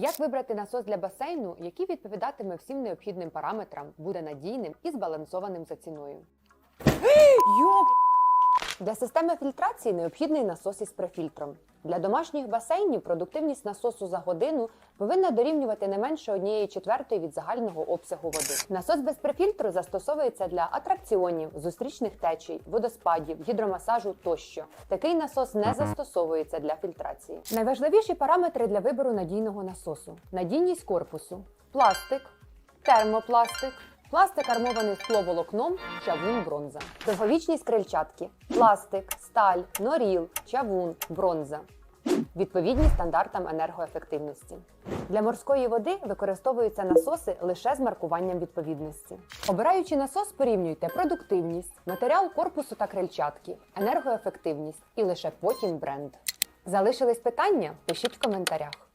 Як вибрати насос для басейну, який відповідатиме всім необхідним параметрам, буде надійним і збалансованим за ціною? Йоп! Для системи фільтрації необхідний насос із префільтром. Для домашніх басейнів продуктивність насосу за годину повинна дорівнювати не менше однієї четвертої від загального обсягу води. Насос без префільтру застосовується для атракціонів, зустрічних течій, водоспадів, гідромасажу тощо. Такий насос не застосовується для фільтрації. Найважливіші параметри для вибору надійного насосу: надійність корпусу, пластик, термопластик. Пластик армований скловолокном, чавун, бронза. Довговічність крильчатки, пластик, сталь, норіл, чавун, бронза. Відповідні стандартам енергоефективності. Для морської води використовуються насоси лише з маркуванням відповідності. Обираючи насос, порівнюйте продуктивність, матеріал корпусу та крильчатки, енергоефективність і лише потім бренд. Залишились питання? Пишіть в коментарях.